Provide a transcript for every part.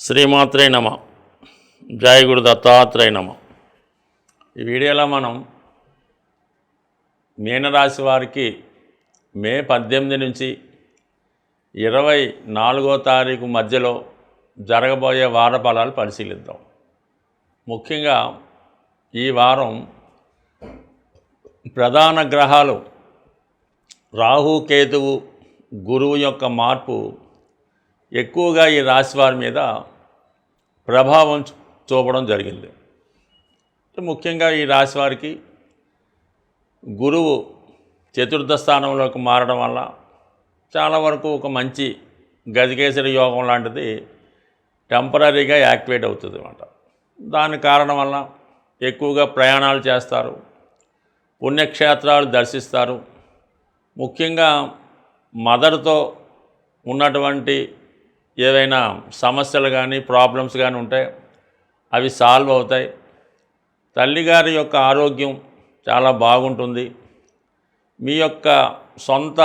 శ్రీమాత్రే నమ. జయ గురు దత్తాత్రేయ నమ. ఈ వీడియోలో మనం మీనరాశి వారికి మే పద్దెనిమిది నుంచి ఇరవై నాలుగో తారీఖు మధ్యలో జరగబోయే వార ఫలాలు పరిశీలిద్దాం. ముఖ్యంగా ఈ వారం ప్రధాన గ్రహాలు రాహు కేతువు గురువు యొక్క మార్పు ఎక్కువగా ఈ రాశి వారి మీద ప్రభావం చూపడం జరిగింది. ముఖ్యంగా ఈ రాశి వారికి గురువు చతుర్థ స్థానంలోకి మారడం వల్ల చాలా వరకు ఒక మంచి గజకేసరి యోగం లాంటిది టెంపరీగా యాక్టివేట్ అవుతుంది అనమాట దాని కారణం వల్ల ఎక్కువగా ప్రయాణాలు చేస్తారు పుణ్యక్షేత్రాలు దర్శిస్తారు. ముఖ్యంగా మదర్తో ఉన్నటువంటి ఏవైనా సమస్యలు కానీ ప్రాబ్లమ్స్ కానీ ఉంటే అవి సాల్వ్ అవుతాయి. తల్లిగారి యొక్క ఆరోగ్యం చాలా బాగుంటుంది. మీ యొక్క సొంత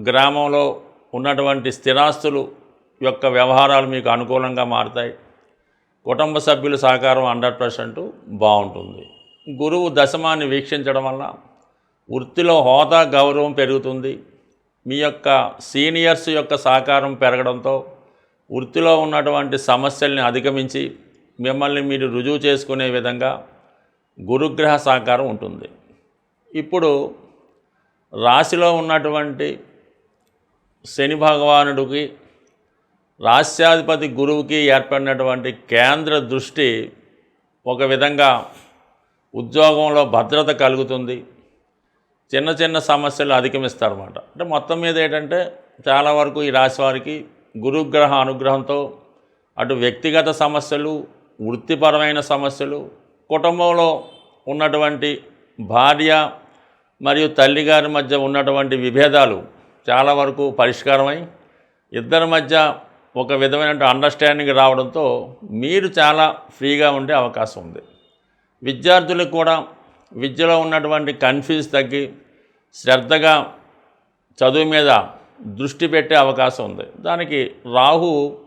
గ్రామంలో ఉన్నటువంటి స్థిరాస్తులు యొక్క వ్యవహారాలు మీకు అనుకూలంగా మారుతాయి. కుటుంబ సభ్యుల సహకారం హండ్రెడ్ పర్సెంట్ బాగుంటుంది. గురువు దశమాన్ని వీక్షించడం వల్ల వృత్తిలో హోదా గౌరవం పెరుగుతుంది. మీ యొక్క సీనియర్స్ యొక్క సహకారం పెరగడంతో వృత్తిలో ఉన్నటువంటి సమస్యల్ని అధిగమించి మిమ్మల్ని మీరు రుజువు చేసుకునే విధంగా గురుగ్రహ సహకారం ఉంటుంది. ఇప్పుడు రాశిలో ఉన్నటువంటి శని భగవానుడికి రాష్ట్రాధిపతి గురువుకి ఏర్పడినటువంటి కేంద్ర దృష్టి ఒక విధంగా ఉద్యోగంలో భద్రత కలుగుతుంది. చిన్న చిన్న సమస్యలు అధిగమిస్తారన్నమాట. అంటే మొత్తం మీద ఏంటంటే చాలా వరకు ఈ రాశి వారికి గురుగ్రహ అనుగ్రహంతో అటు వ్యక్తిగత సమస్యలు వృత్తిపరమైన సమస్యలు కుటుంబంలో ఉన్నటువంటి భార్య మరియు తల్లిగారి మధ్య ఉన్నటువంటి విభేదాలు చాలా వరకు పరిష్కారమై ఇద్దరి మధ్య ఒక విధమైన అండర్స్టాండింగ్ రావడంతో మీరు చాలా ఫ్రీగా ఉండే అవకాశం ఉంది. విద్యార్థులకు కూడా విద్యలో ఉన్నటువంటి కన్ఫ్యూజ్ తగ్గి శ్రద్ధగా చదువు మీద దృష్టి పెట్టే అవకాశం ఉంది. దానికి రాహు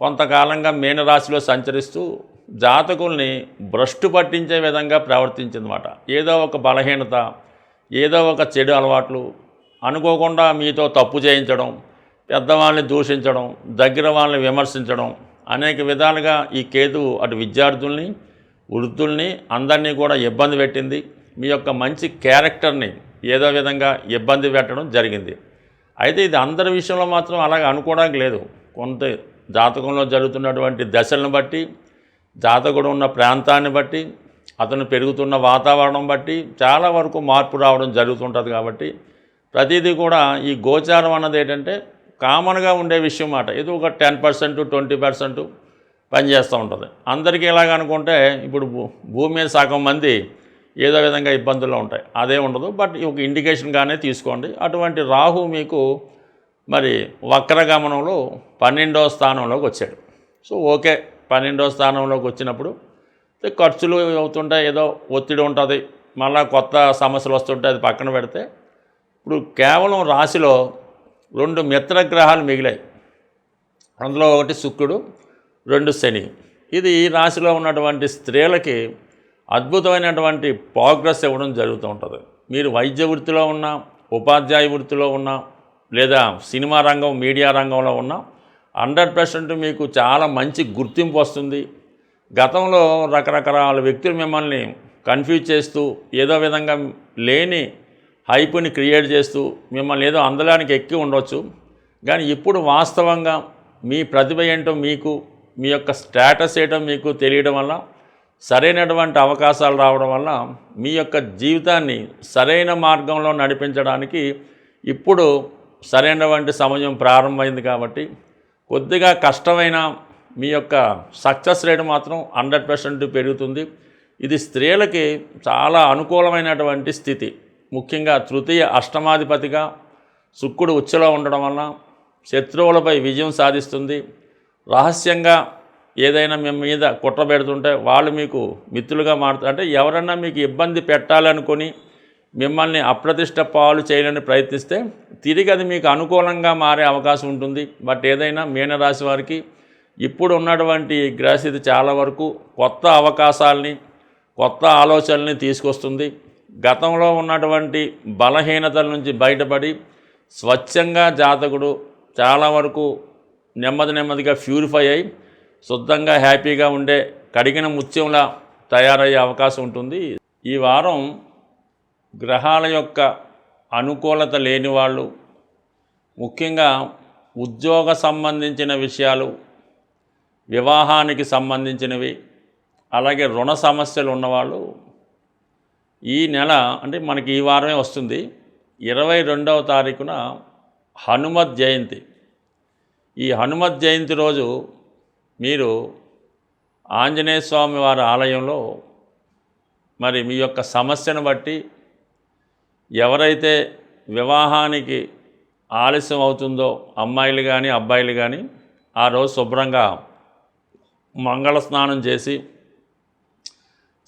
కొంతకాలంగా మీనరాశిలో సంచరిస్తూ జాతకుల్ని భ్రష్టు పట్టించే విధంగా ప్రవర్తించిందన్నమాట. ఏదో ఒక బలహీనత ఏదో ఒక చెడు అలవాట్లు అనుకోకుండా మీతో తప్పు చేయించడం పెద్దవాళ్ళని దూషించడం దగ్గర వాళ్ళని విమర్శించడం అనేక విధాలుగా ఈ కేతు అటు విద్యార్థుల్ని వృద్ధుల్ని అందరినీ కూడా ఇబ్బంది పెట్టింది. మీ యొక్క మంచి క్యారెక్టర్ని ఏదో విధంగా ఇబ్బంది పెట్టడం జరిగింది. అయితే ఇది అందరి విషయంలో మాత్రం అలాగ అనుకోవడానికి లేదు. కొంత జాతకంలో జరుగుతున్నటువంటి దశలను బట్టి జాతకుడు ఉన్న ప్రాంతాన్ని బట్టి అతను పెరుగుతున్న వాతావరణం బట్టి చాలా వరకు మార్పు రావడం జరుగుతుంటుంది కాబట్టి ప్రతిదీ కూడా ఈ గోచారం అన్నది ఏంటంటే కామన్గా ఉండే విషయం మాట. ఇది ఒక టెన్ పర్సెంట్ ట్వంటీ పర్సెంట్ పనిచేస్తూ ఉంటుంది. అందరికీ ఎలాగ అనుకుంటే ఇప్పుడు భూ- భూమి మీద సగం మంది ఏదో విధంగా ఇబ్బందుల్లో ఉంటాయి. అదే ఉండదు. బట్ ఒక ఇండికేషన్గానే తీసుకోండి. అటువంటి రాహు మీకు మరి వక్రగమనంలో పన్నెండవ స్థానంలోకి వచ్చాడు. So okay. పన్నెండవ స్థానంలోకి వచ్చినప్పుడు ఖర్చులు అవుతుంటాయి. ఏదో ఒత్తిడి ఉంటుంది. మళ్ళా కొత్త సమస్యలు వస్తుంటాయి అది పక్కన పెడితే ఇప్పుడు కేవలం రాశిలో రెండు మిత్రగ్రహాలు మిగిలాయి. అందులో ఒకటి శుక్రుడు రెండు శని. ఇది ఈ రాశిలో ఉన్నటువంటి స్త్రీలకి అద్భుతమైనటువంటి ప్రోగ్రెస్ ఇవ్వడం జరుగుతూ ఉంటుంది. మీరు వైద్య వృత్తిలో ఉన్నా ఉపాధ్యాయ వృత్తిలో ఉన్నా లేదా సినిమా రంగం మీడియా రంగంలో ఉన్నా హండ్రెడ్ పర్సెంట్ మీకు చాలా మంచి గుర్తింపు వస్తుంది. గతంలో రకరకాల వ్యక్తులు మిమ్మల్ని కన్ఫ్యూజ్ చేస్తూ ఏదో విధంగా లేని హైప్ని క్రియేట్ చేస్తూ మిమ్మల్ని ఏదో అందడానికి ఎక్కి ఉండొచ్చు. కానీ ఇప్పుడు వాస్తవంగా మీ ప్రతిభ ఏంటో మీకు మీ యొక్క స్టేటస్ ఏంటో మీకు తెలియడం వల్ల సరైనటువంటి అవకాశాలు రావడం వల్ల మీ యొక్క జీవితాన్ని సరైన మార్గంలో నడిపించడానికి ఇప్పుడు సరైనటువంటి సమయం ప్రారంభమైంది కాబట్టి కొద్దిగా కష్టమైన మీ యొక్క సక్సెస్ రేట్ మాత్రం హండ్రెడ్ పర్సెంట్ పెరుగుతుంది. ఇది స్త్రీలకి చాలా అనుకూలమైనటువంటి స్థితి. ముఖ్యంగా తృతీయ అష్టమాధిపతిగా శుక్రుడు ఉచ్చలో ఉండడం వలన శత్రువులపై విజయం సాధిస్తుంది. రహస్యంగా ఏదైనా మేము మీద కుట్ర పెడుతుంటే వాళ్ళు మీకు మిత్రులుగా మారుతారు. అంటే ఎవరన్నా మీకు ఇబ్బంది పెట్టాలనుకొని మిమ్మల్ని అప్రతిష్ట పాలు చేయాలని ప్రయత్నిస్తే తిరిగి అది మీకు అనుకూలంగా మారే అవకాశం ఉంటుంది. బట్ ఏదైనా మీనరాశి వారికి ఇప్పుడు ఉన్నటువంటి గ్రహస్థితి చాలా వరకు కొత్త అవకాశాలని కొత్త ఆలోచనల్ని తీసుకొస్తుంది. గతంలో ఉన్నటువంటి బలహీనతల నుంచి బయటపడి స్వచ్ఛంగా జాతకుడు చాలా వరకు నెమ్మది నెమ్మదిగా ప్యూరిఫై అయి శుద్ధంగా హ్యాపీగా ఉండే కడిగిన ముత్యంలా తయారయ్యే అవకాశం ఉంటుంది. ఈ వారం గ్రహాల యొక్క అనుకూలత లేని వాళ్ళు ముఖ్యంగా ఉద్యోగ సంబంధించిన విషయాలు వివాహానికి సంబంధించినవి అలాగే రుణ సమస్యలు ఉన్నవాళ్ళు ఈ నెల అంటే మనకి ఈ వారమే వస్తుంది ఇరవై రెండవ తారీఖున హనుమత్ జయంతి. ఈ హనుమత్ జయంతి రోజు మీరు ఆంజనేయ స్వామి వారి ఆలయంలో మరి మీ యొక్క సమస్యను బట్టి ఎవరైతే వివాహానికి ఆలస్యం అవుతుందో అమ్మాయిలు కానీ అబ్బాయిలు కానీ ఆ రోజు శుభ్రంగా మంగళ స్నానం చేసి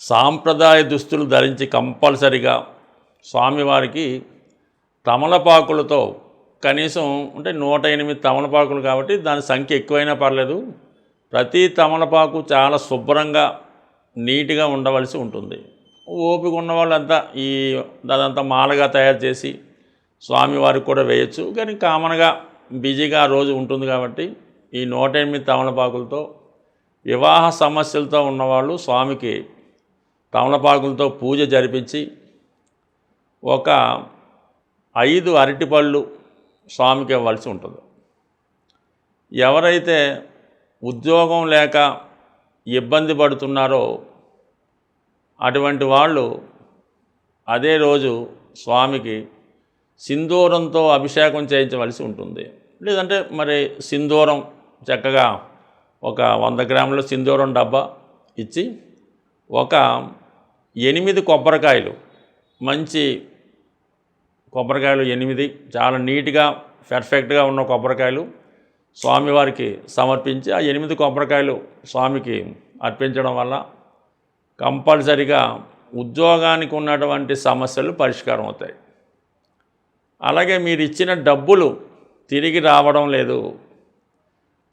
సాంప్రదాయ దుస్తులు ధరించి కంపల్సరిగా స్వామివారికి తమలపాకులతో కనీసం అంటే నూట ఎనిమిది తమలపాకులు కాబట్టి దాని సంఖ్య ఎక్కువైనా పర్లేదు. ప్రతి తమలపాకు చాలా శుభ్రంగా నీట్గా ఉండవలసి ఉంటుంది. ఓపిక ఉన్న వాళ్ళంతా ఈ అదంతా మాలగా తయారు చేసి స్వామివారికి కూడా వేయచ్చు. కానీ కామన్గా బిజీగా ఆ రోజు ఉంటుంది కాబట్టి ఈ నూట ఎనిమిది తమలపాకులతో వివాహ సమస్యలతో ఉన్నవాళ్ళు స్వామికి తమలపాకులతో పూజ జరిపించి ఒక ఐదు అరటిపళ్ళు స్వామికి ఇవ్వాల్సి ఉంటుంది. ఎవరైతే ఉద్యోగం లేక ఇబ్బంది పడుతున్నారో అటువంటి వాళ్ళు అదే రోజు స్వామికి సింధూరంతో అభిషేకం చేయించవలసి ఉంటుంది. లేదంటే మరి సింధూరం చక్కగా ఒక వంద గ్రాముల సింధూరం డబ్బా ఇచ్చి ఒక ఎనిమిది కొబ్బరికాయలు మంచి కొబ్బరికాయలు ఎనిమిది చాలా నీట్గా పర్ఫెక్ట్గా ఉన్న కొబ్బరికాయలు స్వామివారికి సమర్పించి ఆ ఎనిమిది కొబ్బరికాయలు స్వామికి అర్పించడం వల్ల కంపల్సరిగా ఉద్యోగానికి ఉన్నటువంటి సమస్యలు పరిష్కారం అవుతాయి. అలాగే మీరు ఇచ్చిన డబ్బులు తిరిగి రావడం లేదు.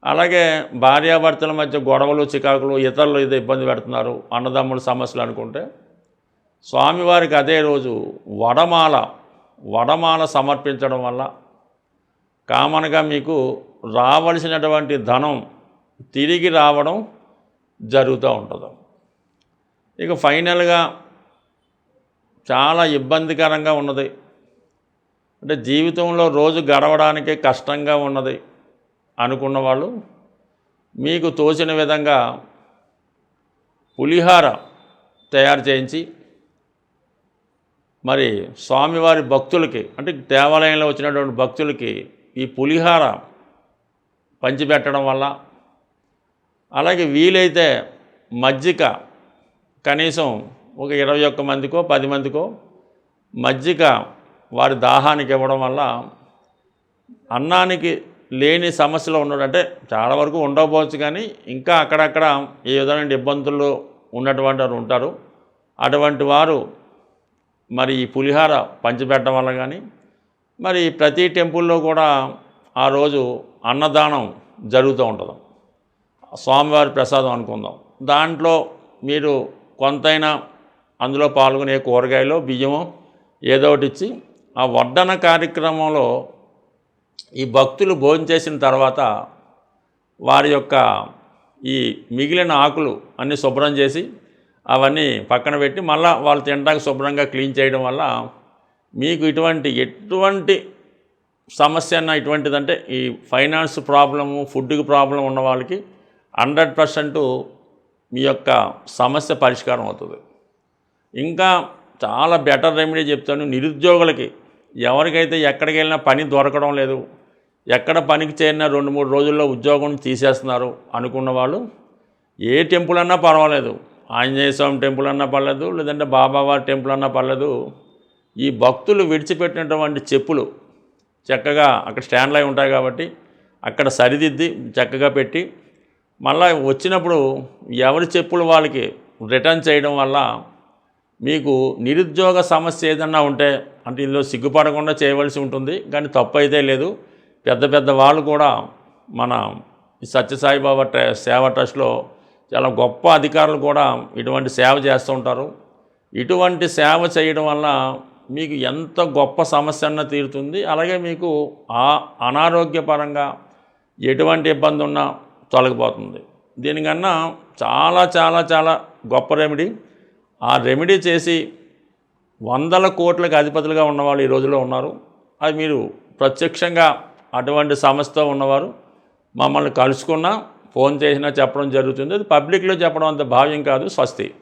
అలాగే భార్యాభర్తల మధ్య గొడవలు చికాకులు ఇతరులు ఏదో ఇబ్బంది పెడుతున్నారు అన్నదమ్ముల సమస్యలు అనుకుంటే స్వామివారికి అదే రోజు వడమాల వడమాల సమర్పించడం వల్ల కామన్గా మీకు రావలసినటువంటి ధనం తిరిగి రావడం జరుగుతూ ఉంటుంది. ఇక ఫైనల్గా చాలా ఇబ్బందికరంగా ఉన్నది. అంటే జీవితంలో రోజు గడవడానికే కష్టంగా ఉన్నది అనుకున్న వాళ్ళు మీకు తోచిన విధంగా పులిహార తయారు చేయించి మరి స్వామివారి భక్తులకి అంటే దేవాలయంలో వచ్చినటువంటి భక్తులకి ఈ పులిహార పంచిపెట్టడం వల్ల. అలాగే వీలైతే మజ్జిగ కనీసం ఒక ఇరవై ఒక్క మందికో పది మందికో మజ్జిగ వారి దాహానికి ఇవ్వడం వల్ల అన్నానికి లేని సమస్యలు ఉండడం అంటే చాలా వరకు ఉండకపోవచ్చు కానీ ఇంకా అక్కడక్కడ ఏ విధమైన ఇబ్బందులు ఉన్నటువంటి వారు ఉంటారు. అటువంటి వారు మరి ఈ పులిహార పంచిపెట్టడం వల్ల కానీ మరి ప్రతి టెంపుల్లో కూడా ఆ రోజు అన్నదానం జరుగుతూ ఉంటుంది. స్వామివారి ప్రసాదం అనుకుందాం. దాంట్లో మీరు కొంతైనా అందులో పాల్గొనే కూరగాయలు బియ్యము ఏదో ఒకటి ఇచ్చి ఆ వడ్డన కార్యక్రమంలో ఈ భక్తులు భోజనం చేసిన తర్వాత వారి యొక్క ఈ మిగిలిన ఆకులు అన్నీ శుభ్రం చేసి అవన్నీ పక్కన పెట్టి మళ్ళీ వాళ్ళు తినడానికి శుభ్రంగా క్లీన్ చేయడం వల్ల మీకు ఇటువంటి ఎటువంటి సమస్య అన్న ఇటువంటిదంటే ఈ ఫైనాన్స్ ప్రాబ్లము ఫుడ్కి ప్రాబ్లం ఉన్న వాళ్ళకి హండ్రెడ్ పర్సెంట్ మీ యొక్క సమస్య పరిష్కారం అవుతుంది. ఇంకా చాలా బెటర్ రెమెడీ చెప్తాను నిరుద్యోగులకి ఎవరికైతే ఎక్కడికి వెళ్ళినా పని దొరకడం లేదు ఎక్కడ పనికి చేరినా రెండు మూడు రోజుల్లో ఉద్యోగం తీసేస్తున్నారు అనుకున్న వాళ్ళు ఏ టెంపుల్ అన్నా పర్వాలేదు ఆంజనేయ స్వామి టెంపుల్ అన్నా పర్లేదు లేదంటే బాబావారి టెంపుల్ అన్నా పర్లేదు ఈ భక్తులు విడిచిపెట్టినటువంటి చెప్పులు చక్కగా అక్కడ స్టాండ్లు అయి ఉంటాయి కాబట్టి అక్కడ సరిదిద్ది చక్కగా పెట్టి మళ్ళీ వచ్చినప్పుడు ఎవరి చెప్పులు వాళ్ళకి రిటర్న్ చేయడం వల్ల మీకు నిరుద్యోగ సమస్య ఏదన్నా ఉంటే అంటే ఇందులో సిగ్గుపడకుండా చేయవలసి ఉంటుంది. కానీ తప్పు అయితే లేదు. పెద్ద పెద్ద వాళ్ళు కూడా మన సత్యసాయిబాబా ట్ర సేవ ట్రస్ట్లో చాలా గొప్ప అధికారులు కూడా ఇటువంటి సేవ చేస్తూ ఉంటారు. ఇటువంటి సేవ చేయడం వల్ల మీకు ఎంత గొప్ప సమస్య అన్న తీరుతుంది. అలాగే మీకు ఆ అనారోగ్యపరంగా ఎటువంటి ఇబ్బంది ఉన్నా తొలగిపోతుంది. దీనికన్నా చాలా చాలా చాలా గొప్ప రెమెడీ ఆ రెమెడీ చేసి వందల కోట్లకు అధిపతులుగా ఉన్నవాళ్ళు ఈ రోజుల్లో ఉన్నారు. అది మీరు ప్రత్యక్షంగా అటువంటి సమస్యతో ఉన్నవారు మమ్మల్ని కలుసుకున్నా ఫోన్ చేసినా చెప్పడం జరుగుతుంది. అది పబ్లిక్లో చెప్పడం అంత భావ్యం కాదు స్వస్తి.